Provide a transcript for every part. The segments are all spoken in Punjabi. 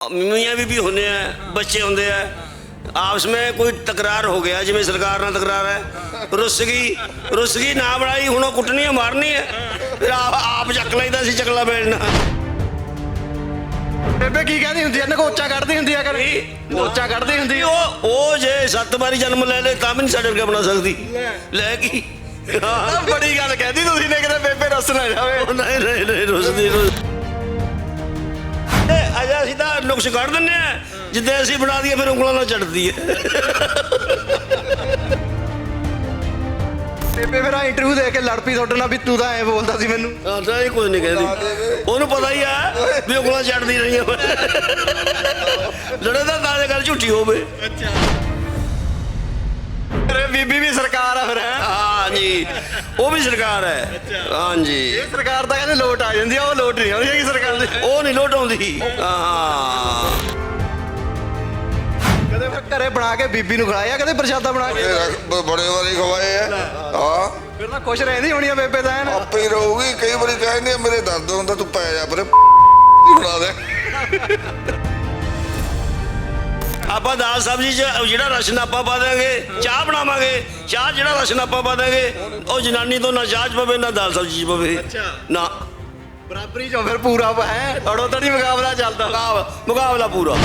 मियाँ बीबी होने हैं बच्चे होंगे हैं आपस में कोई तकरार हो गया जिमें सरकार ਨਾਲ ਤਕਰਾਰ ਹੈ ਰੁੱਸ ਗਈ ਰੁੱਸ ਗਈ ਨਾ ਬਣਾਈ ਹੁਣ ਉਹ ਕੁੱਟਣੀ ਹੈ ਮਾਰਨੀ ਹੈ ਫਿਰ ਆਪ ਆਪ ਚੱਕ ਲਈਦਾ ਸੀ ਚੱਕਲਾ ਬੈਠਣਾ ਬੇਬੇ ਕੀ ਕਹਿੰਦੀ ਹੁੰਦੀ ਆ ਨਗੋਚਾ ਕੱਢਦੀ ਹੁੰਦੀ ਆ ਕਰੇ ਨਗੋਚਾ ਕੱਢਦੀ ਹੁੰਦੀ ਆ ਉਹ ਉਹ ਜੇ ਸੱਤ ਵਾਰੀ ਜਨਮ ਲੈ ਲੈ ਤਾਂ ਵੀ ਨਹੀਂ ਸਾਡੇ ਵਰਗਾ ਬਣਾ ਸਕਦੀ ਲੈ ਗਈ ਹਾਂ ਆਹ ਬੜੀ ਗੱਲ ਕਹਿੰਦੀ ਤੁਸੀਂ ਨੇ ਕਿਤੇ ਬੇਬੇ ਰਸ ਨਾ ਜਾਵੇ ਉਹ ਨਹੀਂ ਨਹੀਂ ਨਹੀਂ ਰੁੱਸਦੀ ਤਾਂ ਨੁਕਸ ਕੱਢ ਦਿੰਨੇ ਆ। ਜਿੱਦੇ ਅਸੀਂ ਬਣਾ ਦਈਏ ਫਿਰ ਉਂਗਲਾਂ ਨਾਲ ਚੜਦੀ ਹੈ ਬੇਬੇ ਫਿਰ ਇੰਟਰਵਿਊ ਦੇ ਕੇ ਲੜ ਪਈ ਤੁਹਾਡੇ ਨਾਲ ਵੀ ਤੂੰ ਤਾਂ ਐ ਬੋਲਦਾ ਸੀ ਮੈਨੂੰ। ਹਾਂ ਤਾਂ ਇਹ ਕੁਝ ਨਹੀਂ ਕਹਿੰਦੀ। ਉਹਨੂੰ ਪਤਾ ਹੀ ਆ ਵੀ ਉਂਗਲਾਂ ਚੜਦੀ ਰਹੀਆਂ। ਲੜੇ ਦਾ ਤਾਂ ਇਹ ਗੱਲ ਝੂਠੀ ਹੋਵੇ। ਅਰੇ ਬੀਬੀ ਵੀ ਸਰਕਾਰ ਆ ਫਿਰ। ਹੈ ਹਾਂ ਜੀ ਉਹ ਵੀ ਸਰਕਾਰ ਹੈ। ਹਾਂ ਜੀ ਇਹ ਸਰਕਾਰ ਤਾਂ ਕਹਿੰਦੇ ਲੋਟ ਆ ਜਾਂਦੀ ਆ ਉਹ ਲੋਟ ਨਹੀਂ ਆਉਂਦੀ ਹੈਗੀ ਸਰਕਾਰ ਦੀ। ਉਹ ਨਹੀਂ ਲੋਟ ਆਉਂਦੀ। ਹਾਂ। ਕਦੇ ਫਿਰ ਘਰੇ ਬਣਾ ਕੇ ਬੀਬੀ ਨੂੰ ਖਿਲਾਇਆ ਕਦੇ ਪ੍ਰਸ਼ਾਦਾ ਬਣਾ ਕੇ? ਬ- ਬੜੇ ਵਾਰੀ ਖਵਾਏ ਆ। ਹਾਂ। ਫਿਰ ਤਾਂ ਖੁਸ਼ ਰਹਿੰਦੀ ਹੋਣੀ ਆ ਬੇਬੇ ਤਾਂ ਐਨ। ਆਪੇ ਹੀ ਰਹੂਗੀ ਕਈ ਵਾਰੀ ਕਹਿੰਦੇ ਮੇਰੇ ਦਰਦ ਹੁੰਦਾ ਤੂੰ ਪੈ ਜਾ ਪਰੇ ਬਣਾ ਦੇ। ਆਪਾਂ ਦਾਲ ਸਬਜ਼ੀ ਚ ਜਿਹੜਾ ਰਸ਼ਨ ਆਪਾਂ ਪਾ ਦਾਂਗੇ ਚਾਹ ਬਣਾਵਾਂਗੇ ਚਾਹ ਜਿਹੜਾ ਰਸ਼ਨ ਆਪਾਂ ਪਾ ਦਾਂਗੇ ਉਹ ਜਨਾਨੀ ਤੋਂ ਨਾ ਚਾਹ ਚ ਪਵੇ ਨਾ ਦਾਲ ਸਬਜ਼ੀ ਚ ਪਵੇ ਨਾ। ਬਰਾਬਰੀ ਚੋਂ ਫਿਰ ਪੂਰਾ ਹੈ? ਅੜੋ ਤੜੀ ਮੁਕਾਬਲਾ ਚੱਲਦਾ। ਮੁਕਾਬਲਾ ਮੁਕਾਬਲਾ ਪੂਰਾ।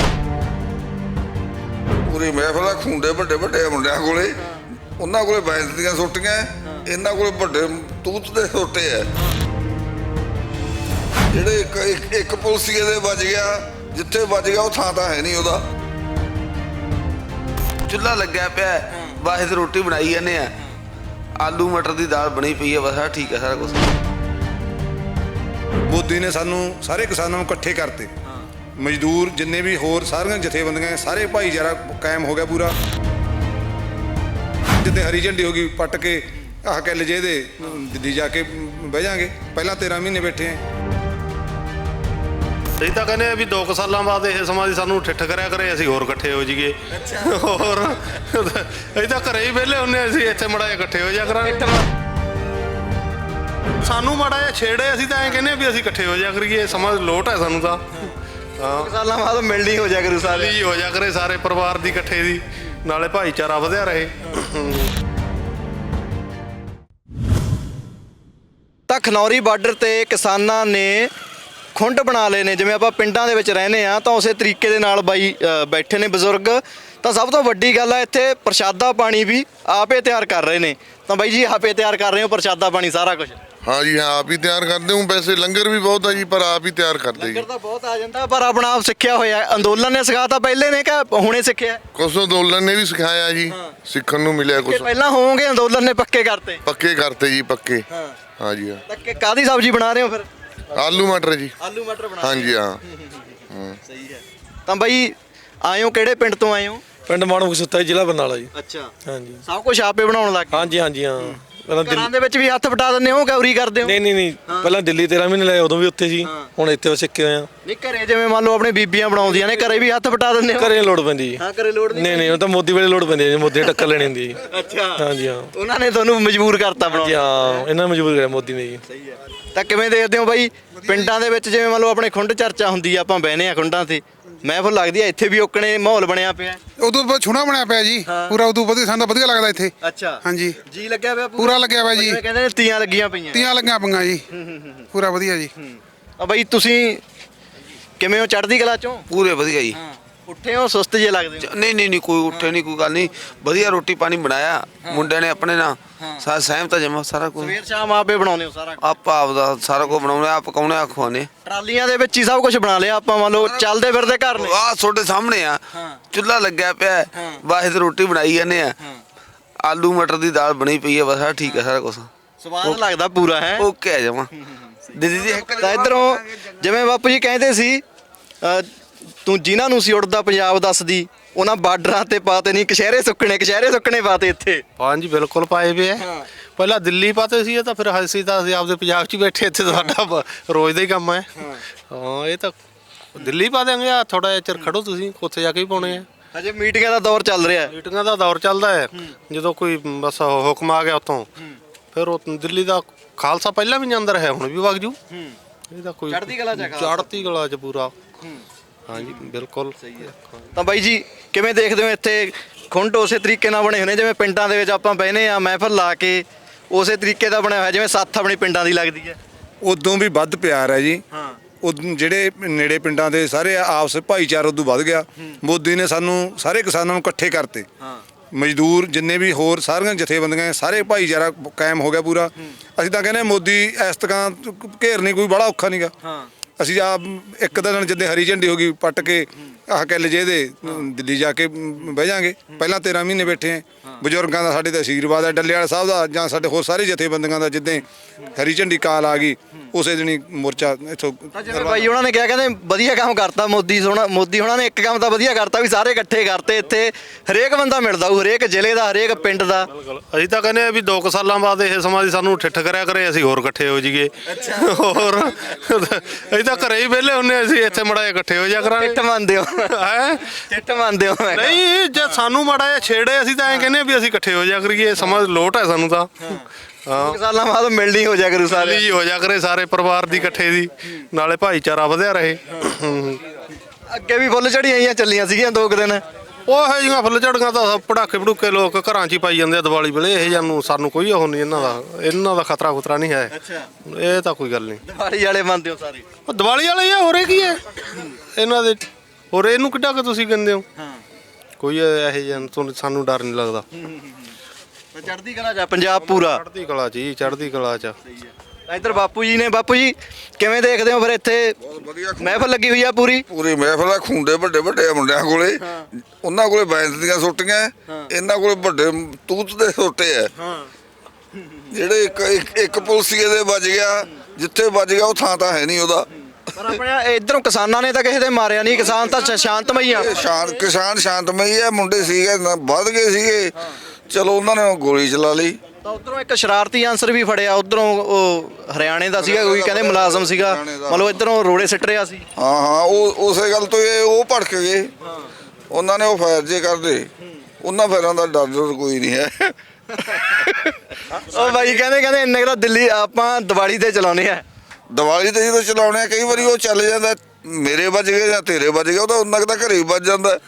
ਪੂਰੀ ਮਹਿਫਲ ਆ ਖੁੰਡੇ ਵੱਡੇ ਵੱਡੇ ਮੁੰਡਿਆਂ ਕੋਲੇ। ਉਹਨਾਂ ਕੋਲੇ ਬੈਂਸ ਦੀਆਂ ਸੁੱਟੀਆਂ ਇਹਨਾਂ ਕੋਲੇ ਵੱਡੇ ਤੂਤ ਦੇ ਸੁੱਟੇ ਆ। ਜਿਹੜੇ ਇੱਕ- ਇੱਕ ਪੁਲਸੀਏ ਦੇ ਵੱਜ ਗਿਆ ਜਿੱਥੇ ਵੱਜ ਗਿਆ ਉਹ ਥਾਂ ਤਾਂ ਹੈ ਨਹੀਂ ਉਹਦਾ। ਚੁੱਲ੍ਹਾ ਲੱਗਿਆ ਪਿਆ ਹੈ, ਵਾਹਿਦ ਰੋਟੀ ਬਣਾਈ ਜਾਂਦੇ ਆ ਆਲੂ ਮਟਰ ਦੀ ਦਾਲ ਬਣੀ ਪਈ ਹੈ ਬਸ ਆ ਠੀਕ ਹੈ ਸਾਰਾ ਕੁਝ ਮੋਦੀ ਨੇ ਸਾਨੂੰ ਸਾਰੇ ਕਿਸਾਨਾਂ ਨੂੰ ਇਕੱਠੇ ਕਰਤੇ। ਮਜ਼ਦੂਰ ਜਿੰਨੇ ਵੀ ਹੋਰ ਸਾਰੀਆਂ ਜਥੇਬੰਦੀਆਂ ਸਾਰੇ ਭਾਈਚਾਰਾ ਕਾਇਮ ਹੋ ਗਿਆ ਪੂਰਾ। ਜਿੱਦੇ ਹਰੀ ਝੰਡੀ ਹੋ ਗਈ ਪੱਟ ਕੇ ਆਹ ਕਿੱਲ ਜੇ ਦੇ ਦਿੱਲੀ ਜਾ ਕੇ ਬਹਿ ਜਾਾਂਗੇ। ਪਹਿਲਾਂ 13 ਮਹੀਨੇ ਬੈਠੇ ਆ। ਅਸੀਂ ਤਾਂ ਕਹਿੰਦੇ ਆ ਵੀ 2 ਸਾਲਾਂ ਬਾਅਦ ਇਹ ਸਮਾਂ ਦੀ ਸਾਨੂੰ ਠਿੱਠ ਕਰਿਆ ਕਰੇ ਅਸੀਂ ਹੋਰ ਇਕੱਠੇ ਹੋ ਜਾਈਏ। ਹੋਰ ਅਸੀਂ ਤਾਂ ਘਰੇ ਹੀ ਵਿਹਲੇ ਹੁੰਨੇ ਆ, ਅਸੀਂ ਇੱਥੇ ਮੜਾ ਇਕੱਠੇ ਹੋ ਜਾ ਕਰਾਂਗੇ। ਸਾਨੂੰ ਮੜਾ ਜਿਹਾ ਛੇੜੇ ਅਸੀਂ ਤਾਂ ਐਂ ਕਹਿੰਦੇ ਆ ਵੀ ਅਸੀਂ ਇਕੱਠੇ ਹੋ ਜਾ ਕਰੀਏ ਸਮਾਂ ਲੋਟ ਹੈ ਸਾਨੂੰ ਤਾਂ। ਹਾਂ। ਸਾਲਾਂ ਬਾਅਦ ਮਿਲਣੀ ਹੋ ਜਾ ਕਰੂ ਸਾਰੇ। ਸਾਲੀ ਹੋ ਜਾ ਕਰੇ ਸਾਰੇ ਪਰਿਵਾਰ ਦੀ ਇਕੱਠੇ ਦੀ ਨਾਲੇ ਭਾਈਚਾਰਾ ਵਧਿਆ ਰਹੇ। ਤਾਂ ਖਨੌਰੀ ਬਾਰਡਰ ਤੇ ਕਿਸਾਨਾਂ ਨੇ ਖੁੰਡ ਬਣਾ ਲਏ ਨੇ ਜਿਵੇਂ ਆਪਾਂ ਪਿੰਡਾਂ ਦੇ ਵਿੱਚ ਰਹਿੰਦੇ ਆ ਤਾਂ ਉਸੇ ਤਰੀਕੇ ਦੇ ਨਾਲ ਬਾਈ ਅ, ਬੈਠੇ ਨੇ ਬਜ਼ੁਰਗ। ਤਾਂ ਸਭ ਤੋਂ ਵੱਡੀ ਗੱਲ ਹੈ ਇੱਥੇ ਪ੍ਰਸ਼ਾਦਾ ਪਾਣੀ ਵੀ ਆਪੇ ਤਿਆਰ ਕਰ ਰਹੇ ਨੇ। ਤਾਂ ਬਾਈ ਜੀ ਆਪੇ ਤਿਆਰ ਕਰ ਰਹੇ ਹੋ ਪ੍ਰਸ਼ਾਦਾ ਪਾਣੀ ਸਾਰਾ ਕੁਝ ਹਾਂ ਜੀ ਹਾਂ ਆਪ ਹੀ ਤਿਆਰ ਕਰਦੇ ਹਾਂ ਵੈਸੇ ਲੰਗਰ ਵੀ ਬਹੁਤ ਆ ਜੀ ਪਰ ਆਪ ਹੀ ਤਿਆਰ ਕਰਦੇ ਜੀ। ਲੰਗਰ ਤਾਂ ਬਹੁਤ ਆ ਜਾਂਦਾ ਪਰ ਆਪਣਾ ਆਪ ਸਿੱਖਿਆ ਹੋਇਆ। ਹੈ। ਅੰਦੋਲਨ ਨੇ ਸਿਖਾਤਾ ਪਹਿਲੇ ਨੇ ਕਿ ਹੁਣੇ ਸਿੱਖਿਆ? ਕੁਛ ਅੰਦੋਲਨ ਨੇ ਵੀ ਸਿਖਾਇਆ ਜੀ ਸਿੱਖਣ ਨੂੰ ਮਿਲਿਆ ਕਿ ਕੁਛ ਪਹਿਲਾਂ ਹੋਵੋਗੇ ਅੰਦੋਲਨ ਨੇ ਪੱਕੇ ਕਰਤੇ? ਪੱਕੇ ਕਰਤੇ ਜੀ ਪੱਕੇ। ਹਾਂ। ਹਾਂ ਜੀ ਹਾਂ। ਤਾਂ ਕਿ ਕਾਦੀ ਸਬਜ਼ੀ ਬਣਾ ਰਹੇ ਹੋ ਫਿਰ? ਆਲੂ ਮਟਰ ਜੀ। ਆਲੂ ਮਟਰ ਬਣਾ ਹਾਂ ਜੀ ਹਾਂ। ਸਹੀ ਹੈ। ਤਾਂ ਬਾਈ ਆਇਓ ਕਿਹੜੇ ਪਿੰਡ ਤੋਂ ਹੋ ਪਿੰਡ ਮਾਣੂ ਸੁੱਤਾ ਜ਼ਿਲ੍ਹਾ ਬਰਨਾਲਾ ਜੀ। ਅੱਛਾ। ਹਾਂਜੀ। ਸਭ ਕੁਝ ਆਪੇ ਬਣਾਉਣ ਲੱਗ ਗਏ? ਹਾਂਜੀ ਹਾਂਜੀ ਹਾਂ। ਪਹਿਲਾਂ ਘਰਾਂ ਦਿੱਲੀ ਦੇ ਵਿੱਚ ਵੀ ਹੱਥ ਵਟਾ ਦਿੰਦੇ ਹੋ ਗੌਰੀ ਕਰਦੇ ਹੋ? ਨਹੀਂ ਨਹੀਂ ਨਹੀਂ। ਪਹਿਲਾਂ ਦਿੱਲੀ 13 ਮਹੀਨੇ ਲਏ ਉਦੋਂ ਵੀ ਉੱਥੇ ਸੀ। ਹੁਣ ਇੱਥੇ ਵਸੇ ਸਿੱਖੇ ਹੋਏ ਆ। ਨਹੀਂ ਘਰੇ ਜਿਵੇਂ ਮੰਨ ਲਓ ਆਪਣੇ ਬੀਬੀਆਂ ਬਣਾਉਂਦੀਆਂ ਨੇ ਘਰੇ ਵੀ ਹੱਥ ਵਟਾ ਦਿੰਦੇ ਹੋ? ਘਰੇ ਲੋੜ ਪੈਂਦੀ ਜੀ। ਹਾਂ ਘਰੇ ਲੋੜ ਨਹੀਂ ਨਹੀਂ ਉਹ ਤਾਂ ਮੋਦੀ ਵੇਲੇ ਲੋੜ ਪੈਂਦੀ ਹੈ ਜੀ ਮੋਦੀ ਨੇ ਟੱਕਰ ਲੈਣੀ ਹੁੰਦੀ ਹੈ ਜੀ। ਅੱਛਾ। ਹਾਂਜੀ ਹਾਂ। ਉਹਨਾਂ ਨੇ ਤੁਹਾਨੂੰ ਮਜਬੂਰ ਕਰਤਾ ਬਣਾਉਣ। ਹਾਂ। ਇਹਨਾਂ ਨੇ ਮਜਬੂਰ ਕਰਿਆ ਮੋਦੀ ਨੇ ਜੀ। ਸਹੀ ਹੈ। ਤਾਂ ਕਿਵੇਂ ਦੇਖਦੇ ਹੋ ਬਾਈ? ਪਿੰਡਾਂ ਦੇ ਵਿੱਚ ਜਿਵੇਂ ਮੰਨ ਲਓ ਆਪਣੇ ਖੁੰਡ ਚਰਚਾ ਹੁੰਦੀ ਆ ਆਪਾਂ ਬਹਿਨੇ ਆ ਖੁੰਡਾਂ ਤੇ। ਮਹਿਫਲ ਲੱਗਦੀ ਆ ਇੱਥੇ ਵੀ ਓਕਣੇ ਮਾਹੌਲ ਬਣਿਆ ਪਿਆ। ਉਦੋਂ ਬਹੁਤ ਛੋਣਾ ਬਣਿਆ ਪਿਆ ਜੀ। ਪੂਰਾ ਉਦੋਂ ਵਧੀਆ ਸਾਨੂੰ ਤਾਂ ਵਧੀਆ ਲੱਗਦਾ ਇੱਥੇ। ਅੱਛਾ। ਹਾਂਜੀ। ਜੀ ਲੱਗਿਆ ਪਿਆ ਪੂਰਾ? ਲੱਗਿਆ ਹੋਇਆ ਜੀ। ਕਹਿੰਦੇ ਨੇ ਤੀਆਂ ਲੱਗੀਆਂ ਪਈਆਂ। ਤੀਆਂ ਲੱਗੀਆਂ ਪੰਗਾ ਜੀ। ਪੂਰਾ ਵਧੀਆ ਜੀ। ਆ ਬਾਈ ਤੁਸੀਂ ਕਿਵੇਂ ਹੋ? ਚੜ੍ਹਦੀ ਕਲਾ ਚੋਂ? ਪੂਰੇ ਵਧੀਆ ਜੀ। ਉੱਠੇ ਹੋ ਸੁਸਤ ਜੇ ਲੱਗਦੇ ਹੋ? ਨਹੀਂ ਨਹੀਂ ਨਹੀਂ ਕੋਈ ਉੱਠੇ ਨਹੀਂ ਕੋਈ ਗੱਲ ਨਹੀਂ। ਵਧੀਆ ਰੋਟੀ ਪਾਣੀ ਬਣਾਇਆ ਮੁੰਡਿਆਂ ਨੇ ਆਪਣੇ ਨਾਲ। ਸਾਰਾ ਸਹਿਮਤ ਜਮਾ ਸਾਰਾ ਕੁਝ ਸਵੇਰ ਸ਼ਾਮ ਆਪੇ ਬਣਾਉਂਦੇ ਹੋ ਸਾਰਾ ਕੁਛ। ਆਪ ਆਪਦਾ ਸਾਰਾ ਕੁਝ ਬਣਾਉਣਾ ਆਪ ਪਕਾਉਣਾ ਆਪ ਖਵਾਉਣੇ ਟਰਾਲੀਆਂ ਦੇ ਵਿੱਚ ਹੀ ਸਭ ਕੁਝ ਬਣਾ ਲਿਆ ਆਪਾਂ ਮੰਨ ਲਓ ਚੱਲਦੇ ਫਿਰਦੇ ਘਰ ਨੇ। ਆਹ ਤੁਹਾਡੇ ਸਾਹਮਣੇ ਆ। ਚੁੱਲ੍ਹਾ ਲੱਗਿਆ ਪਿਆ ਹੈ, ਵਾਹਿਦ ਰੋਟੀ ਬਣਾਈ ਜਾਂਦੇ ਆ। ਆਲੂ ਮਟਰ ਦੀ ਦਾਲ ਬਣੀ ਪਈ ਹੈ ਬਸ ਆ ਠੀਕ ਹੈ ਸਾਰਾ ਕੁਝ ਸਵਾਦ ਲੱਗਦਾ ਪੂਰਾ ਹੈ? ਓਕੇ ਆ ਜਮਾ। ਦੀਦੀ ਜੀ ਤਾਂ ਇਧਰੋਂ ਜਿਵੇਂ ਬਾਪੂ ਜੀ ਕਹਿੰਦੇ ਸੀ ਅ, ਤੂੰ ਜਿਨ੍ਹਾਂ ਨੂੰ ਸੀ ਉੜਦਾ ਪੰਜਾਬ ਦੱਸਦੀ ਉਹਨਾਂ ਬਾਰਡਰਾਂ ਤੇ ਪਾਤੇ ਨਹੀਂ ਕਸ਼ਹਿਰੇ ਸੁੱਕਣੇ ਕਸ਼ਹਿਰੇ ਸੁੱਕਣੇ ਪਾਤੇ ਇੱਥੇ। ਹਾਂਜੀ ਬਿਲਕੁਲ ਪਾਏ ਵੇ ਆ ਪਹਿਲਾਂ ਦਿੱਲੀ ਪਾਤੇ ਸੀ ਇਹ ਤਾਂ ਫਿਰ ਅਸੀਂ ਤਾਂ ਅਸੀਂ ਆਪਦੇ ਪੰਜਾਬ 'ਚ ਹੀ ਬੈਠੇ ਇੱਥੇ ਸਾਡਾ ਬ- ਰੋਜ਼ ਦਾ ਹੀ ਕੰਮ ਹੈ। ਹਾਂ ਇਹ ਤਾਂ ਦਿੱਲੀ ਪਾ ਦਿਆਂਗੇ ਆ ਥੋੜਾ ਜਿਹਾ ਚਿਰ ਖੜੋ ਤੁਸੀਂ ਉੱਥੇ ਜਾ ਕੇ ਹੀ ਪਾਉਣੇ ਆ ਹਜੇ ਮੀਟਿੰਗਾਂ ਦਾ ਦੌਰ ਚੱਲ ਰਿਹਾ ਮੀਟਿੰਗਾਂ ਦਾ ਦੌਰ ਚੱਲਦਾ ਹੈ। ਜਦੋਂ ਕੋਈ ਬਸ ਹੁਕਮ ਆ ਗਿਆ ਉਤੋਂ ਫਿਰ ਉਹ ਦਿੱਲੀ ਦਾ ਖਾਲਸਾ ਪਹਿਲਾਂ ਵੀ ਅੰਦਰ ਹੈ ਹੁਣ ਵੀ ਵਗ ਜੂ। ਇਹ ਤਾਂ ਕੋਈ ਚੜ੍ਹਦੀ ਕਲਾ 'ਚ ਹੈ ਖਾਲਸਾ। ਚੜ੍ਹਦੀ ਕਲਾ ਚ ਪੂਰਾ। ਹਾਂਜੀ ਬਿਲਕੁਲ। ਤਾਂ ਬਾਈ ਜੀ ਕਿਵੇਂ ਦੇਖਦੇ ਹੋ ਇੱਥੇ ਖੁੰਡ ਉਸੇ ਤਰੀਕੇ ਨਾਲ ਬਣੇ ਹੋਏ ਨੇ? ਜਿਵੇਂ ਪਿੰਡਾਂ ਦੇ ਵਿੱਚ ਆਪਾਂ ਬਹਿਨੇ ਆ ਮਹਿਫਲ ਲਾ ਕੇ ਉਸੇ ਤਰੀਕੇ ਦਾ ਬਣਿਆ ਹੋਇਆ ਜਿਵੇਂ ਸੱਥ ਆਪਣੀ ਪਿੰਡਾਂ ਦੀ ਲੱਗਦੀ ਹੈ। ਉਦੋਂ ਵੀ ਵੱਧ ਪਿਆਰ ਹੈ ਜੀ। ਹਾਂ। ਉਦੋਂ ਜਿਹੜੇ ਨੇੜੇ ਪਿੰਡਾਂ ਦੇ ਸਾਰੇ ਆਪਸ ਭਾਈਚਾਰਾ ਉਦੋਂ ਵੱਧ ਗਿਆ। ਮੋਦੀ ਨੇ ਸਾਨੂੰ ਸਾਰੇ ਕਿਸਾਨਾਂ ਨੂੰ ਇਕੱਠੇ ਕਰਤੇ। ਹਾਂ। ਮਜ਼ਦੂਰ ਜਿੰਨੇ ਵੀ ਹੋਰ ਸਾਰੀਆਂ ਜਥੇਬੰਦੀਆਂ ਸਾਰੇ ਭਾਈਚਾਰਾ ਕਾਇਮ ਹੋ ਗਿਆ ਪੂਰਾ। ਅਸੀਂ ਤਾਂ ਕਹਿੰਦੇ ਮੋਦੀ ਇਸ ਤਕਾਂ ਘੇਰਨੀ ਕੋਈ ਬੜਾ ਔਖਾ ਨਹੀਂਗਾ ਹਾਂ। ਅਸੀਂ ਆ ਇੱਕ ਦਿਨ ਜਿੱਦੇ ਹਰੀ ਝੰਡੀ ਹੋ ਗਈ, ਪੱਟ ਕੇ ਆਹ ਕਿੱਲ ਜੇ ਦੇ ਦਿੱਲੀ ਜਾ ਕੇ ਬਹਿ ਜਾਾਂਗੇ। ਪਹਿਲਾਂ 13 ਮਹੀਨੇ ਬੈਠੇ ਆ। ਬਜ਼ੁਰਗਾਂ ਦਾ ਸਾਡੇ ਦਾ ਆਸ਼ੀਰਵਾਦ ਹੈ ਡੱਲੇ ਵਾਲਾ ਸਾਹਿਬ ਦਾ ਜਾਂ ਸਾਡੇ ਹੋਰ ਸਾਰੇ ਜਥੇਬੰਦੀਆਂ ਦਾ ਜਿੱਦੇ ਹਰੀ ਝੰਡੀ ਕਾਲ ਆ ਗਈ। ਉਸੇ ਦਿਨੀ ਮੋਰਚਾ ਇੱਥੋਂ ਤਾਂ ਜਿਵੇਂ ਬਾਈ ਉਹਨਾਂ ਨੇ ਕਿਹਾ ਕਹਿੰਦੇ ਵਧੀਆ ਕੰਮ ਕਰਤਾ ਮੋਦੀ ਸੋਣਾ ਮੋਦੀ ਹੋਣਾ ਨੇ ਇੱਕ ਕੰਮ ਤਾਂ ਵਧੀਆ ਕਰਤਾ ਵੀ ਸਾਰੇ ਇਕੱਠੇ ਕਰਤੇ ਇੱਥੇ। ਹਰੇਕ ਬੰਦਾ ਮਿਲਦਾ ਉਹ ਹਰੇਕ ਜ਼ਿਲ੍ਹੇ ਦਾ ਹਰੇਕ ਪਿੰਡ ਦਾ। ਅਸੀਂ ਤਾਂ ਕਹਿੰਦੇ ਆ ਵੀ 2 ਸਾਲਾਂ ਬਾਅਦ ਇਹ ਸਮਾਂ ਦੀ ਸਾਨੂੰ ਠਿੱਠ ਕਰਿਆ ਕਰੇ ਅਸੀਂ ਹੋਰ ਇਕੱਠੇ ਹੋ ਜਾਈਏ। ਹੋਰ ਅਸੀਂ ਤਾਂ ਘਰੇ ਹੀ ਵਿਹਲੇ ਹੁੰਨੇ ਅਸੀਂ ਇੱਥੇ ਮੜਾ ਇਕੱਠੇ ਹੋ ਜਾ ਕਰਾਂਗੇ। ਟਿੱਟ ਮੰਨਦੇ ਹੋ। ਹੈ? ਟਿੱਟ ਮੰਨਦੇ ਹੋ। ਨਹੀਂ ਜੇ ਸਾਨੂੰ ਮਾੜਾ ਜਿਹਾ ਛੇੜੇ ਅਸੀਂ ਤਾਂ ਐਂ ਕਹਿੰਦੇ ਆ ਵੀ ਅਸੀਂ ਇਕੱਠੇ ਹੋ ਜਾ ਕਰੀਏ ਸਮਾਂ ਲੋਟ ਹੈ ਸਾਨੂੰ ਤਾਂ। ਹਾਂ। ਸਾਲਾਂ ਬਾਅਦ ਮਿਲਣੀ ਹੋ ਜਾ ਕਰੂ ਸਾਰੇ। ਸਾਲੀ ਹੋ ਜਾ ਕਰੇ ਸਾਰੇ ਪਰਿਵਾਰ ਦੀ ਇਕੱਠੇ ਦੀ। ਨਾਲੇ ਭਾਈਚਾਰਾ ਵਧਿਆ ਰਹੇ। ਹੂੰ। ਅੱਗੇ ਵੀ ਫੁੱਲ ਝੜੀਆਂ ਆਈਆਂ ਚੱਲੀਆਂ ਸੀਗੀਆਂ ਦੋ ਕੁ ਦਿਨ। ਉਹ ਹੈ ਜਿਹੀਆਂ ਫੁੱਲ ਝੜੀਆਂ ਤਾਂ ਪੜਾਕੇ ਪੜੂਕੇ ਲੋਕ ਘਰਾਂ 'ਚ ਹੀ ਪਾਈ ਜਾਂਦੇ ਆ ਦੀਵਾਲੀ ਵੇਲੇ। ਇਹ ਜਾਨੂੰ ਸਾਨੂੰ ਕੋਈ ਉਹ ਨਹੀਂ ਇਹਨਾਂ ਦਾ ਇਹਨਾਂ ਦਾ ਖਤਰਾ ਖੁਤਰਾ ਨਹੀਂ ਹੈ। ਇਹ ਤਾਂ ਕੋਈ ਗੱਲ ਨਹੀਂ। ਦੀਵਾਲੀ ਵਾਲੇ ਮੰਨਦੇ ਹੋ ਸਾਰੇ? ਉਹ ਦੀਵਾਲੀ ਵਾਲੇ ਆ ਹੋਰੇ ਕੀ ਹੈ? ਇਹਨਾਂ ਦੇ ਹੋਰ ਇਹਨੂੰ ਕਿੱਡਾ ਕਿ ਤੁਸੀਂ ਕਹਿੰਦੇ ਹੋ? ਹਾਂ। ਕੋਈ ਇਹੋ ਜਿਹਾ ਤੁਹਾਨੂੰ- ਸਾਨੂੰ ਡਰ ਨਹੀਂ ਲੱਗਦਾ। ਤਾਂ ਚੜ੍ਹਦੀ ਕਲਾ ਜਾ ਪੰਜਾਬ ਪੂਰਾ। ਚੜ੍ਹਦੀ ਕਲਾ 'ਚ ਜੀ ਚੜ੍ਹਦੀ ਕਲਾ 'ਚ। ਤਾਂ ਇੱਧਰ ਬਾਪੂ ਜੀ ਨੇ ਬਾਪੂ ਜੀ ਕਿਵੇਂ ਦੇਖਦੇ ਹੋ ਫਿਰ ਇੱਥੇ? ਵਧੀਆ ਮਹਿਫਲ ਲੱਗੀ ਹੋਈ ਆ ਪੂਰੀ? ਪੂਰੀ ਮਹਿਫਲ ਆ ਖੁੰਡੇ ਵੱਡੇ ਵੱਡੇ ਮੁੰਡਿਆਂ ਕੋਲੇ। ਉਹਨਾਂ ਕੋਲੇ ਬੈਂਤ ਦੀਆਂ ਸੁੱਟੀਆਂ ਇਹਨਾਂ ਕੋਲੇ ਵੱਡੇ ਤੂਤ ਦੇ ਸੁੱਟੇ ਆ ਜਿਹੜੇ ਇੱਕ ਇੱਕ- ਇੱਕ ਪੁਲਸੀਏ ਦੇ ਵੱਜ ਗਿਆ ਜਿੱਥੇ ਵੱਜ ਗਿਆ ਉਹ ਥਾਂ ਤਾਂ ਹੈ ਨਹੀਂ ਉਹਦਾ। ਪਰ ਆਪਣੇ ਇਧਰੋਂ ਕਿਸਾਨਾਂ ਨੇ ਤਾਂ ਕਿਸੇ ਦੇ ਮਾਰਿਆ ਨਹੀਂ ਕਿਸਾਨ ਤਾਂ ਸ਼- ਸ਼ਾਂਤਮਈ ਆ। ਇਹ ਸ਼ਾਂਤ ਕਿਸਾਨ ਸ਼ਾਂਤਮਈ ਹੈ ਮੁੰਡੇ ਸੀਗੇ ਨਾ ਵੱਧ ਗਏ ਸੀਗੇ। ਚਲੋ ਉਹਨਾਂ ਨੇ ਗੋਲੀ ਚਲਾ ਲਈ। ਤਾਂ ਉਧਰੋਂ ਇੱਕ ਸ਼ਰਾਰਤੀ ਆਂਸਰ ਵੀ ਫੜਿਆ ਉਧਰੋਂ ਉਹ ਹਰਿਆਣੇ ਦਾ ਸੀਗਾ ਕੋਈ ਕਹਿੰਦੇ ਮੁਲਾਜ਼ਮ ਸੀਗਾ। ਦਾ। ਮਤਲਬ ਇਧਰੋਂ ਰੋੜੇ ਸਿੱਟ ਰਿਹਾ ਸੀ। ਹਾਂ ਹਾਂ ਉਹ ਉਸੇ ਗੱਲ ਤੋਂ ਇਹ ਉਹ ਭੜਕ ਗਏ। ਉਹਨਾਂ ਨੇ ਉਹ ਫਾਇਰ ਜੇ ਕਰਦੇ ਉਹਨਾਂ ਫਾਇਰਾਂ ਦਾ ਡਰ ਡਰ ਕੋਈ ਨਹੀਂ ਹੈ। ਉਹ ਬਾਈ ਕਹਿੰਦੇ ਕਹਿੰਦੇ ਇੰਨੇ ਕੁ ਤਾਂ ਦਿੱਲੀ ਆਪਾਂ ਦੀਵਾਲੀ ਤੇ ਚਲਾਉਨੇ ਆ। ਦੀਵਾਲੀ ਤੇ ਜਦੋਂ ਚਲਾਉਣੇ ਆ ਕਈ ਵਾਰੀ ਉਹ ਚੱਲ ਜਾਂਦਾ ਮੇਰੇ ਵੱਜ ਗਏ ਜਾਂ ਤੇਰੇ ਵੱਜ ਗਏ ਉਹ ਤਾਂ ਉਹਨਾਂ ਤਾਂ ਘਰੇ ਹੀ ਵੱਜ ਜਾਂਦਾ।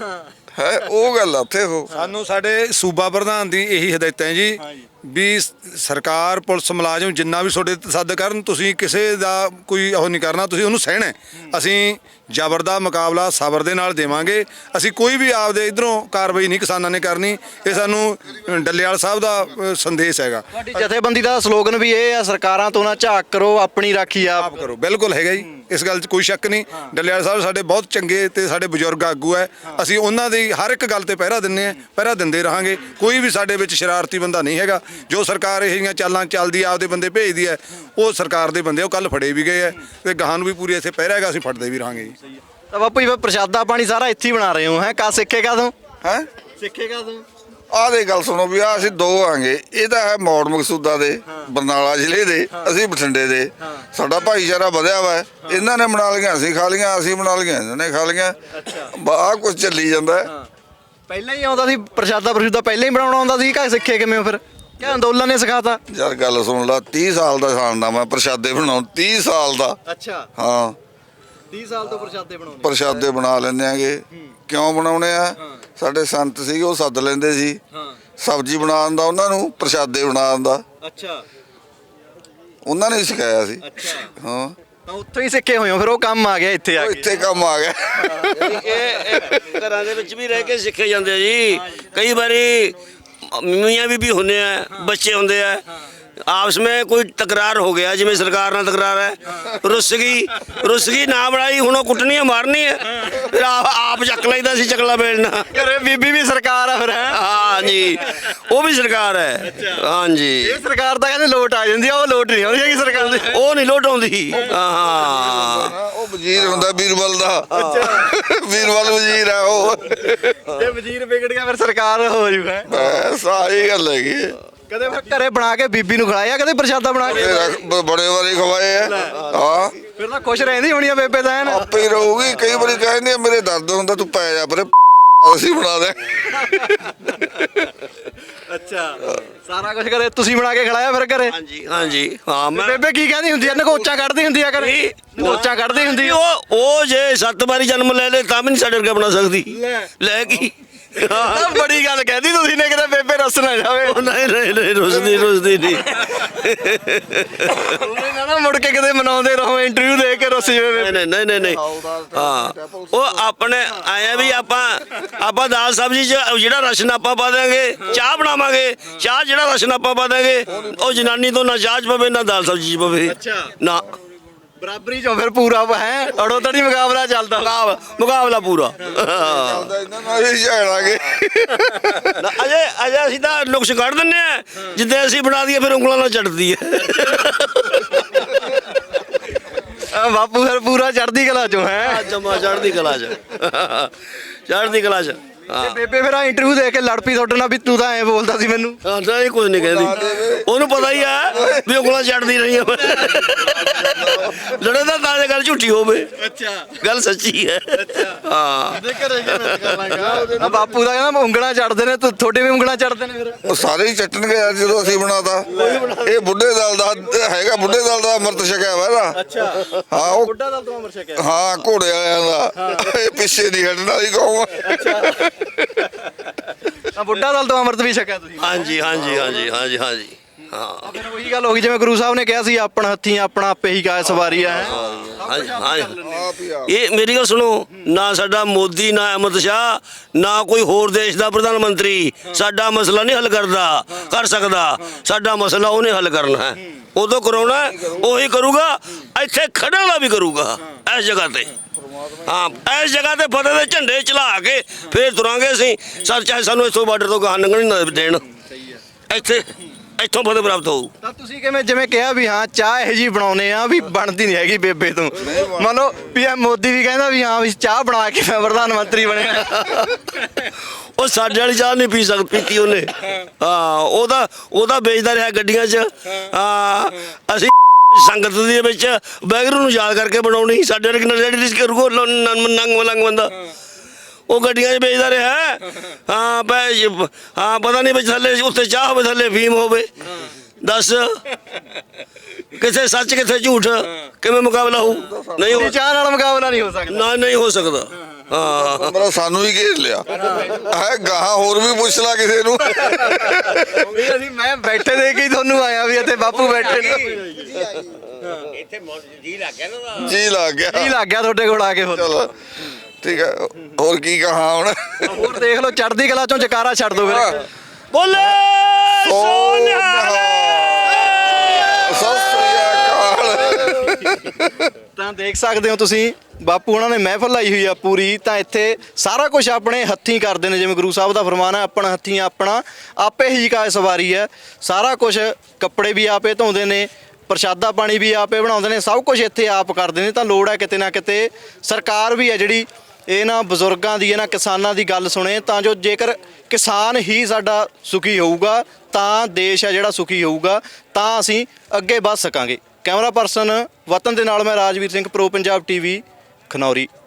ਹੈ ਉਹ ਗੱਲ ਆ ਉੱਥੇ ਉਹ। ਸਾਨੂੰ ਸਾਡੇ ਸੂਬਾ ਪ੍ਰਧਾਨ ਦੀ ਇਹੀ ਹਦਾਇਤਾਂ ਜੀ ਵੀ ਸਰਕਾਰ ਪੁਲਿਸ ਮੁਲਾਜ਼ਮ ਜਿੰਨਾ ਵੀ ਤੁਹਾਡੇ ਸੱਦ ਕਰਨ ਤੁਸੀਂ ਕਿਸੇ ਦਾ ਕੋਈ ਉਹ ਨਹੀਂ ਕਰਨਾ ਤੁਸੀਂ ਉਹਨੂੰ ਸਹਿਣਾ ਹੈ। ਅਸੀਂ ਜ਼ਬਰ ਦਾ ਮੁਕਾਬਲਾ ਸਬਰ ਦੇ ਨਾਲ ਦੇਵਾਂਗੇ। ਅਸੀਂ ਕੋਈ ਵੀ ਆਪਦੇ ਇਧਰੋਂ ਕਾਰਵਾਈ ਨਹੀਂ ਕਿਸਾਨਾਂ ਨੇ ਕਰਨੀ। ਇਹ ਸਾਨੂੰ ਡੱਲੇਵਾਲ ਸਾਹਿਬ ਦਾ ਅ, ਸੰਦੇਸ਼ ਹੈਗਾ। ਤੁਹਾਡੀ ਜਥੇਬੰਦੀ ਦਾ ਸਲੋਗਨ ਵੀ ਇਹ ਆ ਸਰਕਾਰਾਂ ਤੋਂ ਨਾ ਝਾਕ ਕਰੋ ਆਪਣੀ ਰਾਖੀ ਆਪ ਆਪ ਕਰੋ ਬਿਲਕੁਲ ਹੈਗਾ ਜੀ। ਇਸ ਗੱਲ 'ਚ ਕੋਈ ਸ਼ੱਕ ਨਹੀਂ। ਡੱਲੇਵਾਲ ਸਾਹਿਬ ਸਾਡੇ ਬਹੁਤ ਚੰਗੇ ਤੇ ਸਾਡੇ ਬਜ਼ੁਰਗ ਆਗੂ ਹੈ। ਅਸੀਂ ਉਹਨਾਂ ਦੀ ਹਰ ਇੱਕ ਗੱਲ ਤੇ ਪਹਿਰਾ ਦਿੰਨੇ ਆ ਪਹਿਰਾ ਦਿੰਦੇ ਰਹਾਂਗੇ। ਕੋਈ ਵੀ ਸਾਡੇ ਵਿੱਚ ਸ਼ਰਾਰਤੀ ਬੰਦਾ ਨਹੀਂ ਹੈਗਾ। ਜੋ ਸਰਕਾਰ ਇਹ ਜਿਹੀਆਂ ਚਾਲਾਂ ਚੱਲਦੀ ਆ ਆਪਦੇ ਬੰਦੇ ਭੇਜਦੀ ਹੈ ਉਹ ਸਰਕਾਰ ਦੇ ਬੰਦੇ ਉਹ ਕੱਲ ਫੜੇ ਵੀ ਗਏ ਆ ਤੇ ਗਾਹਾਂ ਨੂੰ ਵੀ ਪੂਰੀ ਇੱਥੇ ਪਹਿਰਾ ਹੈਗਾ ਅਸੀਂ ਫੜਦੇ ਵੀ ਰਹਾਂਗੇ ਜੀ। ਤਾਂ ਬਾਪੂ ਜੀ ਫਿਰ ਪ੍ਰਸ਼ਾਦਾ ਪਾਣੀ ਸਾਰਾ ਇੱਥੇ ਹੀ ਬਣਾ ਰਹੇ ਹੋ ਹੈ? ਕਾ ਸਿੱਖੇਗਾ ਤੂੰ? ਹੈ? ਸਿੱਖੇਗਾ ਤੂੰ? ਆਹ ਦੇ ਗੱਲ ਸੁਣੋ ਵੀ ਆ ਅਸੀਂ ਦੋ ਆਂਗੇ। ਇਹ ਤਾਂ ਹੈ ਮੌੜ ਮਕਸੂਦਾ ਦੇ ਬਰਨਾਲਾ ਜ਼ਿਲ੍ਹੇ ਦੇ ਅਸੀਂ ਬਠਿੰਡੇ ਦੇ। ਸਾਡਾ ਭਾਈਚਾਰਾ ਵਧਿਆ ਵਾ। ਇਹਨਾਂ ਨੇ ਬਣਾ ਲਈਆਂ ਅਸੀਂ ਖਾ ਲਈਆਂ ਅਸੀਂ ਬਣਾ ਲਈਆਂ ਇਹਨਾਂ ਨੇ ਖਾ ਲਈਆਂ। ਬਾਹ ਕੁਝ ਚੱਲੀ ਜਾਂਦਾ। ਹੈ। ਪਹਿਲਾਂ ਹੀ ਆਉਂਦਾ ਸੀ ਪ੍ਰਸ਼ਾਦਾ ਪ੍ਰਸ਼ੂਦਾ ਪਹਿਲਾਂ ਹੀ ਬਣਾਉਣਾ ਆਉਂਦਾ ਸੀ ਕਾ ਸਿੱਖੇ ਕਿਵੇਂ ਫਿਰ? ਕਿ ਅੰਦੋਲਨ ਨੇ ਸਿਖਾਤਾ? ਯਾਰ ਗੱਲ ਸੁਣ ਲਾ 30 ਸਾਲ ਦਾ ਸਾਲਦਾ ਮੈਂ ਪ੍ਰਸ਼ਾਦੇ ਬਣਾਉਣ 30 ਸਾਲ ਦਾ। ਅੱਛਾ। ਹਾਂ। 30 ਸਾਲ ਤੋਂ ਪ੍ਰਸ਼ਾਦੇ ਬਣਾਉਂਦੇ ਪ੍ਰਸ਼ਾਦੇ ਬਣਾ ਲੈਂਦੇ ਆਂਗੇ। ਕਿਉਂ ਬਣਾਉਣੇ ਆ? ਸਾਡੇ ਸੰਤ ਸੀ ਉਹ ਸੱਦ ਲੈਂਦੇ ਸੀ। ਹਾਂ। ਸਬਜ਼ੀ ਬਣਾਉਣ ਦਾ ਉਹਨਾਂ ਨੂੰ ਪ੍ਰਸ਼ਾਦੇ ਬਣਾਉਣ ਦਾ। ਅੱਛਾ। ਉਹਨਾਂ ਨੇ ਸਿਖਾਇਆ ਸੀ। ਅੱਛਾ। ਹਾਂ। ਤਾਂ ਉੱਥੋਂ ਹੀ ਸਿੱਖੇ ਹੋਏ ਹੋ ਫਿਰ ਉਹ ਕੰਮ ਆ ਗਿਆ ਇੱਥੇ ਆ ਉਹ ਕੇ। ਇੱਥੇ ਕੰਮ ਆ ਗਿਆ। ਇਹ ਘਰਾਂ ਦੇ ਵਿੱਚ ਵੀ ਰਹਿ ਕੇ ਸਿੱਖੇ ਜਾਂਦੇ ਆ ਜੀ। ਕਈ ਵਾਰੀ ਮੀਆਂ ਬੀਬੀ ਹੁੰਦੇ ਆ ਬੱਚੇ ਹੁੰਦੇ ਆ। ਆਪਸ ਵਿੱਚ ਕੋਈ ਤਕਰਾਰ ਹੋ ਗਿਆ ਜਿਵੇਂ ਸਰਕਾਰ ਨਾਲ ਤਕਰਾਰ ਹੈ। ਰੁੱਸ ਗਈ ਰੁੱਸ ਗਈ ਨਾ ਬਣਾਈ ਹੁਣ ਉਹ ਕੁੱਟਣੀ ਮਾਰਨੀ ਹੈ ਫਿਰ ਆਪ ਆਪ ਚੱਕ ਲਈਦਾ ਸੀ ਚੱਕਲਾ ਬੇਲਣਾ ਘਰੇ ਬੀਬੀ ਵੀ ਸਰਕਾਰ ਆ ਫਿਰ ਹੈ? ਹਾਂ ਜੀ ਉਹ ਵੀ ਸਰਕਾਰ ਹੈ। ਹਾਂ ਜੀ। ਇਹ ਸਰਕਾਰ ਤਾਂ ਕਹਿੰਦੇ ਲੋਟ ਆ ਜਾਂਦੀ ਆ ਉਹ ਲੋਟ ਨਹੀਂ ਆਉਂਦੀ ਹੈਗੀ ਸਰਕਾਰ ਦੇ। ਉਹ ਨਹੀਂ ਲੋਟ ਆਉਂਦੀ। ਹਾਂ ਉਹ ਵਜ਼ੀਰ ਹੁੰਦਾ ਬੀਰਬਲ ਦਾ। ਬੀਰਬਲ ਵਜ਼ੀਰ ਆ ਉਹ। ਜੇ ਵਜ਼ੀਰ ਵਿਗੜ ਗਿਆ ਫਿਰ ਸਰਕਾਰ ਹੋ ਜੂਗਾ। ਆਹੀ ਗੱਲ ਹੈਗੀ। ਕਦੇ ਫਿਰ ਘਰੇ ਬਣਾ ਕੇ ਬੀਬੀ ਨੂੰ ਖਿਲਾਇਆ ਕਦੇ ਪ੍ਰਸ਼ਾਦਾ ਬਣਾ ਕੇ? ਬ- ਬੜੇ ਵਾਰੀ ਖਵਾਏ ਆ। ਹਾਂ। ਫਿਰ ਤਾਂ ਖੁਸ਼ ਰਹਿੰਦੀ ਹੋਣੀ ਆ ਬੇਬੇ ਤਾਂ ਐਨ। ਆਪੇ ਹੀ ਰਹੂਗੀ। ਕਈ ਵਾਰੀ ਕਹਿੰਦੇ ਆ, ਮੇਰੇ ਦਰਦ ਹੁੰਦਾ ਤੂੰ ਪੈ ਜਾ ਪਰੇ ਅਸੀਂ ਬਣਾ ਦੇ। ਅੱਛਾ। ਸਾਰਾ ਕੁਝ ਕਰੇ ਤੁਸੀਂ ਬਣਾ ਕੇ ਖਿਲਾਇਆ ਫਿਰ ਘਰੇ? ਹਾਂਜੀ ਹਾਂਜੀ। ਹਾਂ ਮੈਂ ਬੇਬੇ ਕੀ ਕਹਿੰਦੀ ਹੁੰਦੀ ਆ? ਨਗੋਚਾ ਕੱਢਦੀ ਹੁੰਦੀ ਆ ਘਰੇ? ਨਗੋਚਾ ਕੱਢਦੀ ਹੁੰਦੀ ਉਹ ਉਹ ਜੇ ਸੱਤ ਵਾਰੀ ਜਨਮ ਲੈ ਲੇ ਤਾਂ ਵੀ ਨਹੀਂ ਸਾਡੇ ਵਰਗਾ ਬਣਾ ਸਕਦੀ। ਲੈ ਕੀ? ਤਾਂ ਬੜੀ ਗੱਲ ਕਹਿੰਦੀ ਤੁਸੀਂ ਨੇ ਕਿਤੇ ਬੇਬੇ ਰਸ ਨਾ ਜਾਵੇ। ਉਹ ਨਹੀਂ ਨਹੀਂ ਨਹੀਂ ਰੁਸਦੀ ਰੁਸਦੀ ਨਹੀਂ। ਉਹਨੇ ਨਾ ਨਾ ਮੁੜ ਕੇ ਕਿਤੇ ਮਨਾਉਂਦੇ ਰਹੋ ਇੰਟਰਵਿਊ ਦੇ ਕੇ ਰਸ ਜਾਵੇ ਨਹੀਂ ਨਹੀਂ ਨਹੀਂ ਨਹੀਂ। ਹਾਂ। ਉਹ ਆਪਣੇ ਆਇਆ ਵੀ ਆਪਾਂ ਆਪਾਂ ਦਾਲ ਸਬਜ਼ੀ ਚ ਜਿਹੜਾ ਰਸ਼ਨ ਆਪਾਂ ਪਾ ਦਾਂਗੇ ਚਾਹ ਬਣਾਵਾਂਗੇ। ਚਾਹ ਜਿਹੜਾ ਰਸ਼ਨ ਆਪਾਂ ਪਾ ਦਾਂਗੇ ਉਹ ਜਨਾਨੀ ਤੋਂ ਨਾ ਚਾਹ ਚ ਪਵੇ ਨਾ ਦਾਲ ਸਬਜ਼ੀ ਚ ਪਵੇ। ਨਾ। ਬਰਾਬਰੀ ਚੋਂ ਫਿਰ ਪੂਰਾ ਹੈ? ਅੜੋ ਤੜੀ ਮੁਕਾਬਲਾ ਚੱਲਦਾ। ਮੁਕਾਬਲਾ ਮੁਕਾਬਲਾ ਪੂਰਾ। ਹਾਂ। ਇਹਨਾਂ ਨਾਲ ਵੀ ਝਗੜਾਂਗੇ ਨਾ, ਅਜੇ ਅਜੇ ਅਸੀਂ ਤਾਂ ਨੁਕਸ ਕੱਢ ਦਿੰਨੇ ਆ। ਜਿੱਦੇ ਅਸੀਂ ਬਣਾ ਦਈਏ ਫਿਰ ਉਂਗਲਾਂ ਨਾਲ ਚੜਦੀ ਹੈ ਆ ਬਾਪੂ ਫਿਰ ਪੂਰਾ ਚੜਦੀ ਕਲਾ ਚੋਂ ਹੈ? ਜਮਾ ਚੜਦੀ ਕਲਾ ਚ। ਚੜਦੀ ਕਲਾ ਚ। ਹਾਂ ਬੇਬੇ ਫਿਰ ਆ ਇੰਟਰਵਿਊ ਦੇ ਕੇ ਲੜ ਪਈ ਤੁਹਾਡੇ ਨਾਲ ਵੀ ਤੂੰ ਤਾਂ ਐ ਬੋਲਦਾ ਸੀ ਮੈਨੂੰ। ਹਾਂ ਨਹੀਂ ਕੁਝ ਨਹੀਂ ਕਹਿੰਦੀ। ਉਹਨੂੰ ਪਤਾ ਹੀ ਆ ਵੀ ਉਂਗਲਾਂ ਚੜਦੀ ਰਹੀਆਂ ਲੜੇ ਤਾਂ ਤਾਂ ਇਹ ਗੱਲ ਝੂਠੀ ਹੋਵੇ। ਅੱਛਾ। ਗੱਲ ਸੱਚੀ ਹੈ। ਹਾਂ। ਦੇ ਆ ਬਾਪੂ ਦਾ ਕਹਿੰਦਾ ਉਂਗਲਾਂ ਚੜਦੇ ਨੇ ਤੂੰ ਤੁਹਾਡੇ ਵੀ ਉਂਗਲਾਂ ਚੜਦੇ ਨੇ ਫਿਰ। ਉਹ ਸਾਰੇ ਹੀ ਚੱਟਣਗੇ ਜਦੋਂ ਅਸੀਂ ਬਣਾਤਾ। ਇਹ ਬੁੱਢੇ ਦਲ ਦਾ ਹੈਗਾ ਬੁੱਢੇ ਦਲ ਦਾ ਅੰਮ੍ਰਿਤ ਛਕਿਆ ਵਾ ਨਾ ਅੱਛਾ। ਹਾਂ ਉਹ ਬੁੱਢਾ ਦਲ ਤੋਂ ਅਮਰ ਛਕਿਆ। ਹਾਂ ਘੋੜੇ ਵਾਲਿਆਂ ਦਾ। ਇਹ ਪਿੱਛੇ ਨਹੀਂ ਹਟਣ ਵਾਲੀ ਕੌਮ ਆ। ਆ ਬੁੱਢਾ ਦਲ ਤੋਂ ਅਮਰਤ ਵੀ ਛਕਿਆ ਤੁਸੀਂ। ਹਾਂਜੀ ਹਾਂਜੀ ਹਾਂਜੀ ਹਾਂਜੀ ਹਾਂਜੀ। ਹਾਂ। ਫਿਰ ਉਹੀ ਗੱਲ ਹੋ ਗਈ ਜਿਵੇਂ ਗੁਰੂ ਸਾਹਿਬ ਨੇ ਕਿਹਾ ਸੀ ਆਪਣਾ ਹੱਥੀਂ ਆਪਣਾ ਆਪੇ ਹੀ ਕਾਇ ਸਵਾਰੀ ਹਾਂਜੀ ਹਾਂਜੀ ਹੀ। ਇਹ ਮੇਰੀ ਗੱਲ ਸੁਣੋ ਨਾ ਸਾਡਾ ਮੋਦੀ ਨਾ ਅਹਿਮਦ ਸ਼ਾਹ ਨਾ ਕੋਈ ਹੋਰ ਦੇਸ਼ ਦਾ ਪ੍ਰਧਾਨ ਮੰਤਰੀ ਸਾਡਾ ਮਸਲਾ ਨਹੀਂ ਹੱਲ ਕਰਦਾ ਕਰ ਸਕਦਾ। ਸਾਡਾ ਮਸਲਾ ਉਹਨੇ ਹੱਲ ਕਰਨਾ ਹੈ। ਉਦੋਂ ਕਰਾਉਣਾ ਉਹੀ ਕਰੂਗਾ ਇੱਥੇ ਖੜਨ ਵਾਲਾ ਵੀ ਕਰੂਗਾ ਇਸ ਜਗ੍ਹਾ ਤੇ। ਹਾਂ ਇਸ ਜਗ੍ਹਾ ਤੇ ਫਤਿਹ ਦੇ ਝੰਡੇ ਚਲਾ ਕੇ ਫੇਰ ਤੁਰਾਂਗੇ ਅਸੀਂ। ਸਰ ਚਾਹੇ ਸਾਨੂੰ ਇੱਥੋਂ ਬਾਰਡਰ ਤੋਂ ਗਾਹ ਲੰਘਣ ਨਾ ਦੇਣ। ਇੱਥੇ ਇੱਥੋਂ ਫਤਿਹ ਪ੍ਰਾਪਤ ਹੋਊ। ਤਾਂ ਤੁਸੀਂ ਕਿਵੇਂ ਜਿਵੇਂ ਕਿਹਾ ਵੀ ਹਾਂ ਚਾਹ ਇਹ ਜੀ ਬਣਾਉਨੇ ਆ ਵੀ ਬਣਦੀ ਨਹੀਂ ਹੈਗੀ ਬੇਬੇ ਤੋਂ। ਮੰਨ ਲਓ ਪੀਐਮ ਮੋਦੀ ਵੀ ਕਹਿੰਦਾ ਵੀ ਹਾਂ ਵੀ ਚਾਹ ਬਣਾ ਕੇ ਮੈਂ ਪ੍ਰਧਾਨ ਮੰਤਰੀ ਬਣਿਆ। ਉਹ ਸਾਡੇ ਵਾਲੀ ਚਾਹ ਨਹੀਂ ਪੀ ਸਕ ਪੀਤੀ ਉਹਨੇ। ਹਾਂ ਉਹਦਾ ਉਹਦਾ ਵੇਚਦਾ ਰਿਹਾ ਗੱਡੀਆਂ 'ਚ। ਹਾਂ ਅਸੀਂ ਸੰਗਤ ਦੇ ਵਿੱਚ ਬੈਗਰੂ ਨੂੰ ਯਾਦ ਕਰਕੇ ਬਣਾਉਣੀ ਸਾਡੇ ਵਰਗੇ ਨਰਜੜੀ ਰਿਸ ਕਰੂਗੋ ਨੰਗ ਮਲੰਗ ਬੰਦਾ। ਉਹ ਗੱਡੀਆਂ 'ਚ ਵੇਚਦਾ ਰਿਹਾ। ਹਾਂ ਬੈ ਹਾਂ ਪਤਾ ਨਹੀਂ ਵਿੱਚ ਥੱਲੇ ਉੱਤੇ ਚਾਹ ਹੋਵੇ ਥੱਲੇ ਫੀਮ ਹੋਵੇ। ਦੱਸ ਕਿੱਥੇ ਸੱਚ ਕਿੱਥੇ ਝੂਠ? ਕਿਵੇਂ ਮੁਕਾਬਲਾ ਹੋਊ? ਨਹੀਂ ਚਾਹ ਨਾਲ ਮੁਕਾਬਲਾ ਨਹੀਂ ਹੋ ਸਕਦਾ। ਨਾ ਨਹੀਂ ਹੋ ਸਕਦਾ। ਹਾਂ ਮੇਰਾ ਸਾਨੂੰ ਹੀ ਘੇਰ ਲਿਆ। ਹੈ ਗਾਹਾਂ ਹੋਰ ਵੀ ਪੁੱਛ ਲਾ ਕਿਸੇ ਨੂੰ। ਵੀ ਅਸੀਂ ਮੈਂ ਬੈਠੇ ਦੇ ਕੇ ਹੀ ਤੁਹਾਨੂੰ ਆਇਆ ਵੀ ਇੱਥੇ ਬਾਪੂ ਬੈਠੇ ਨੇ। ਜੀ ਲੱਗ ਗਿਆ ਕੀ ਲੱਗ ਗਿਆ। ਤੁਹਾਡੇ ਕੋਲ ਆ ਕੇ ਹੋਰ ਚਲੋ ਠੀਕ ਹੈ। ਹੋਰ ਕੀ ਕਹਾਂ ਹੁਣ? ਹੋਰ ਦੇਖ ਲਓ ਚੜਦੀ ਕਲਾ ਚੋਂ ਜਕਾਰਾ ਛੱਡ ਦੋ ਫਿਰ। ਬੋਲੇ ਸਤਿ ਸ੍ਰੀ ਅਕਾਲ ਤਾਂ ਦੇਖ ਸਕਦੇ ਹੋ ਤੁਸੀਂ, ਬਾਪੂ ਉਹਨਾਂ ਨੇ ਮਹਿਫਲ ਲਾਈ ਹੋਈ ਆ ਪੂਰੀ, ਤਾਂ ਇੱਥੇ ਸਾਰਾ ਕੁਝ ਆਪਣੇ ਹੱਥੀਂ ਕਰਦੇ ਨੇ, ਜਿਵੇਂ ਗੁਰੂ ਸਾਹਿਬ ਦਾ ਫਰਮਾਨ ਹੈ, ਆਪਣਾ ਹੱਥੀਂ ਆਪਣਾ, ਆਪੇ ਹੀ ਕਾਇ ਸਵਾਰੀ ਹੈ। ਸਾਰਾ ਕੁਝ ਕੱਪੜੇ ਵੀ ਆਪੇ ਧੋਂਦੇ ਨੇ, ਪ੍ਰਸ਼ਾਦਾ ਪਾਣੀ ਵੀ ਆਪੇ ਬਣਾਉਂਦੇ ਨੇ, ਸਭ ਕੁਝ ਇੱਥੇ ਆਪ ਕਰਦੇ ਨੇ, ਤਾਂ ਲੋੜ ਹੈ ਕਿਤੇ ਨਾ ਕਿਤੇ ਸਰਕਾਰ ਵੀ ਹੈ ਜਿਹੜੀ ਇਹਨਾਂ ਬਜ਼ੁਰਗਾਂ ਦੀ ਇਹਨਾਂ ਕਿਸਾਨਾਂ ਦੀ ਗੱਲ ਸੁਣੇ, ਤਾਂ ਜੋ ਜੇਕਰ ਕਿਸਾਨ ਹੀ ਸਾਡਾ ਸੁਖੀ ਹੋਊਗਾ, ਤਾਂ ਦੇਸ਼ ਹੈ ਜਿਹੜਾ ਸੁਖੀ ਹੋਊਗਾ, ਤਾਂ ਅਸੀਂ ਅੱਗੇ ਵੱਧ ਸਕਾਂਗੇ। ਕੈਮਰਾ ਪਰਸਨ ਵਤਨ ਦੇ ਨਾਲ ਮੈਂ ਰਾਜਵੀਰ ਸਿੰਘ ਪ੍ਰੋ ਪੰਜਾਬ ਟੀਵੀ ਖਨੌਰੀ।